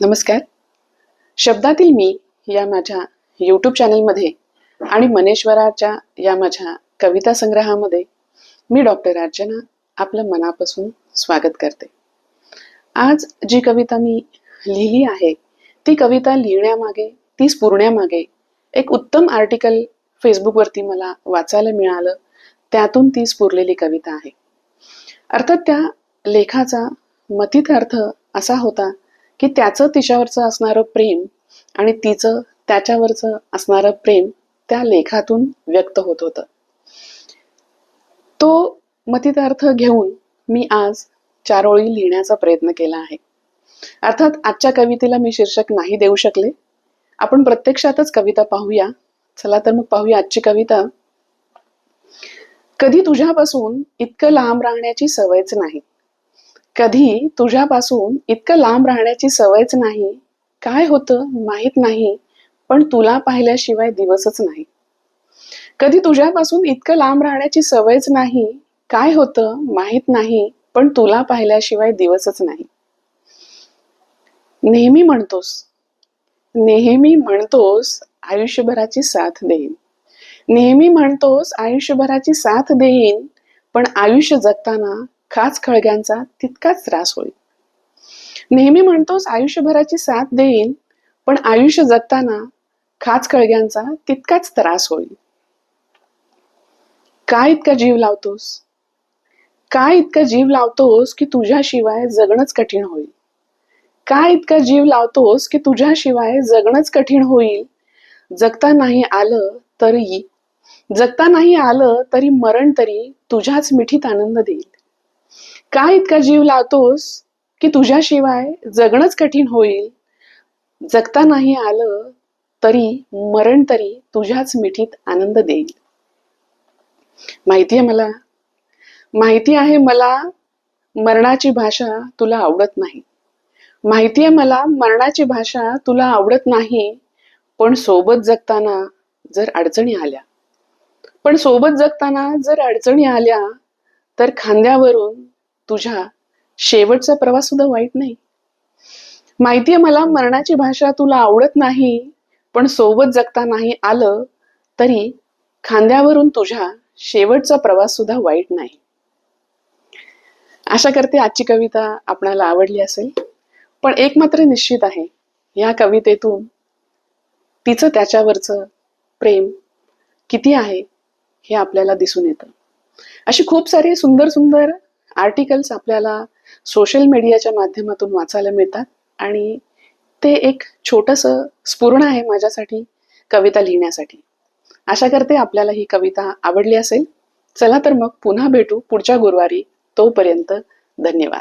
नमस्कार. शब्दातील मी या माझ्या यूट्यूब चॅनलमध्ये आणि मनेश्वराच्या या माझ्या कविता संग्रहामध्ये मी डॉक्टर अर्चना आपलं मनापासून स्वागत करते. आज जी कविता मी लिहिली आहे ती कविता लिहिण्यामागे ती स्फुरण्यामागे एक उत्तम आर्टिकल फेसबुकवरती मला वाचायला मिळालं त्यातून ती स्फुरलेली कविता आहे. अर्थात त्या लेखाचा मतित अर्थ असा होता की त्याचं तिच्यावरचं असणारं प्रेम आणि तिचं त्याच्यावरचं असणारं प्रेम त्या लेखातून व्यक्त होत होतं. तो मतितार्थ घेऊन मी आज चार ओळी लिहिण्याचा प्रयत्न केला आहे. अर्थात आजच्या कवितेला मी शीर्षक नाही देऊ शकले. आपण प्रत्यक्षातच कविता पाहूया. चला तर मग पाहूया आजची कविता. कधी तुझ्यापासून इतकं लांब राहण्याची सवयच नाही. कधी तुझ्यापासून इतकं लांब राहण्याची सवयच नाही. काय होतं माहीत नाही पण तुला पाहिल्याशिवाय दिवसच नाही. कधी तुझ्यापासून इतकं लांब राहण्याची सवयच नाही. काय होतं माहीत नाही पण तुला पाहिल्याशिवाय दिवसच नाही. नेहमी म्हणतोस नेहमी म्हणतोस आयुष्यभराची साथ देईन. नेहमी म्हणतोस आयुष्यभराची साथ देईन पण आयुष्य जगताना खाच खळग्यांचा तितकाच त्रास होईल. नेहमी म्हणतोस आयुष्यभराची साथ देईन पण आयुष्य जगताना खाच खळग्यांचा तितकाच त्रास होईल. काय इतका जीव लावतोस? काय इतका जीव लावतोस की तुझ्याशिवाय जगणंच कठीण होईल? काय इतका जीव लावतोस की तुझ्याशिवाय जगणंच कठीण होईल? जगता नाही आलं तरी जगता नाही आलं तरी मरण तरी तुझ्याच मिठीत आनंद देईल. का इतका जीव लावतोस की तुझ्याशिवाय जगणंच कठीण होईल? जगता नाही आलं तरी मरण तरी तुझ्याच मिठीत आनंद देईल. माहिती आहे मला? माहिती आहे मला मरणाची भाषा तुला आवडत नाही. माहिती आहे मला मरणाची भाषा तुला आवडत नाही पण सोबत जगताना जर अडचणी आल्या. पण सोबत जगताना जर अडचणी आल्या तर खांद्यावरून तुझ्या शेवटचा प्रवास सुद्धा वाईट नाही. माहितीये मला मरणाची भाषा तुला आवडत नाही पण सोबत जगता नाही आलं तरी खांद्यावरून तुझ्या शेवटचा प्रवास सुद्धा वाईट नाही. आशा करते आजची कविता आपणाला आवडली असेल पण एक मात्र निश्चित आहे या कवितेतून तिचं त्याच्यावरचं प्रेम किती आहे हे आपल्याला दिसून येतं. अशी खूप सारी सुंदर सुंदर आर्टिकल्स आपल्याला सोशल मीडियाच्या माध्यमातून वाचायला मिळतात. आणि ते एक छोटंसं स्पूर्ण आहे माझ्यासाठी कविता लिहिण्यासाठी. आशा करते आपल्याला ही कविता आवडली असेल. चला तर मग पुन्हा भेटू पुढच्या गुरुवारी. तोपर्यंत धन्यवाद.